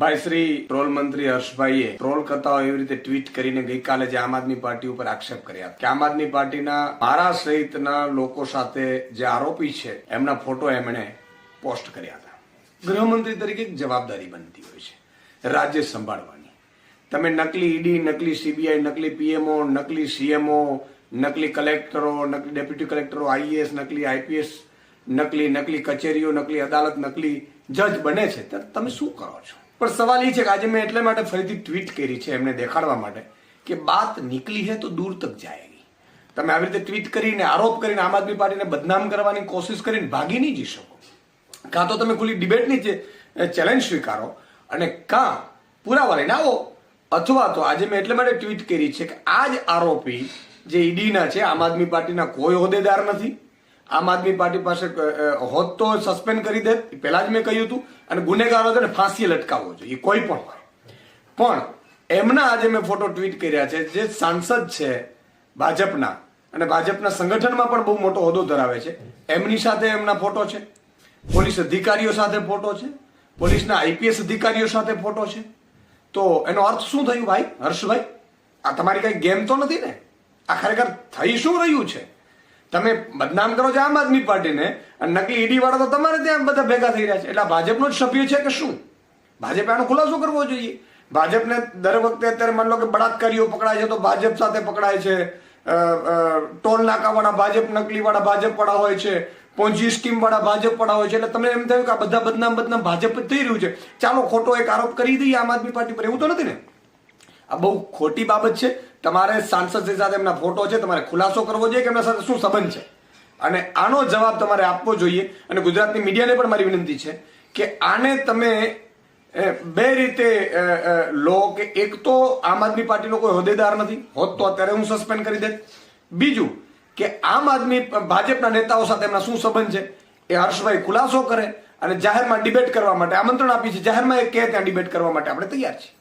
ભાઈ, શ્રી ટ્રોલ મંત્રી હર્ષભાઈએ ટ્રોલ કરતા હોય એવી રીતે ટ્વીટ કરીને ગઈકાલે જે આમ આદમી પાર્ટી ઉપર આક્ષેપ કર્યા કે આમ આદમી પાર્ટીના મારા સહિતના લોકો સાથે જે આરોપી છે, એમના ફોટો એમણે પોસ્ટ કર્યા હતા. ગૃહમંત્રી તરીકે જવાબદારી બનતી હોય છે, રાજ્ય સંભાળવાની. તમે નકલી ઈડી, નકલી સીબીઆઈ, નકલી પીએમઓ, નકલી સીએમઓ, નકલી કલેક્ટરો, નકલી ડેપ્યુટી કલેક્ટરો આઈએએસ નકલી આઈપીએસ નકલી નકલી કચેરીઓ, નકલી અદાલત, નકલી જજ બને છે તમે શું કરો છો? પણ સવાલ એ છે કે આજે મેં એટલે માટે ફરીથી ટ્વીટ કરી છે એમને દેખાડવા માટે કે બાત નીકળી હે તો દૂર તક જાયેગી તમે આવી રીતે ટ્વીટ કરીને, આરોપ કરીને, આમ આદમી પાર્ટીને બદનામ કરવાની કોશિશ કરીને ભાગી નહીં જઈ શકો. કાં તો તમે ખુલ્લી ડિબેટની જે ચેલેન્જ સ્વીકારો અને કાં પુરાવા લઈને આવો. અથવા તો આજે મેં એટલે માટે ટ્વીટ કરી છે કે આ જ આરોપી જે ઈડીના છે, આમ આદમી પાર્ટીના કોઈ હોદ્દેદાર નથી. આમ આદમી પાર્ટી પાસે હોત તો સસ્પેન્ડ કરી દે પહેલા જ મેં કહ્યું હતું. અને ગુનેગારો છે ને ફાંસીએ લટકાવવો જોઈએ. કોઈ પણ હોય. પણ એમના આજે મેં ફોટો ટ્વીટ કર્યા છે. જે સાંસદ છે ભાજપના, અને ભાજપના સંગઠનમાં પણ બહુ મોટો હોદ્દો ધરાવે છે. એમની સાથે એમના ફોટો છે. પોલીસ અધિકારીઓ સાથે ફોટો છે. પોલીસના આઈપીએસ અધિકારીઓ સાથે ફોટો છે. તો એનો અર્થ શું થયું ભાઈ? હર્ષભાઈ, આ તમારી કઈ ગેમ તો નથી ને? આ ખરેખર થઈ શું રહ્યું છે? તમે બદનામ કરો છો આમ આદમી પાર્ટીને અને નકલી ઈડી વાળા તો તમારે ત્યાં બધા ભેગા થઈ રહ્યા છે. એટલે ભાજપનો જ સભ્ય છે કે શું? ભાજપે આનો ખુલાસો કરવો જોઈએ. ભાજપને દર વખતે અત્યારે માની લો કે બળાત્કારીઓ પકડાય છે તો ભાજપ સાથે પકડાય છે. ટોલ નાકાવાળા ભાજપ, નકલીવાળા ભાજપ વાળા હોય છે. પોંજી સ્કીમ વાળા ભાજપ વાળા હોય છે. એટલે તમને એમ થયું કે આ બધા બદનામ બદનામ ભાજપ જ થઈ રહ્યું છે. ચાલો ખોટો એક આરોપ કરી દઈએ આમ આદમી પાર્ટી પર. એવું તો નથી ને? આ બહુ ખોટી બાબત છે. તમારે સાંસદની સાથે એમના ફોટો છે, તમારે ખુલાસો કરવો જોઈએ કે એમના સાથે શું સંબંધ છે? અને આનો જવાબ તમારે આપવો જોઈએ. અને ગુજરાતની મીડિયાને પણ મારી વિનંતી છે કે આને તમે બે રીતે લો કે એક તો આમ આદમી પાર્ટીનો કોઈ હોદ્દેદાર નથી, હોત તો અત્યારે હું સસ્પેન્ડ કરી દેત બીજું કે આમ આદમી ભાજપના નેતાઓ સાથે એમના શું સંબંધ છે? એ હર્ષભાઈ ખુલાસો કરે અને જાહેરમાં ડિબેટ કરવા માટે આમંત્રણ આપી છે જાહેરમાં એ કહે ત્યાં ડિબેટ કરવા માટે આપણે તૈયાર છીએ.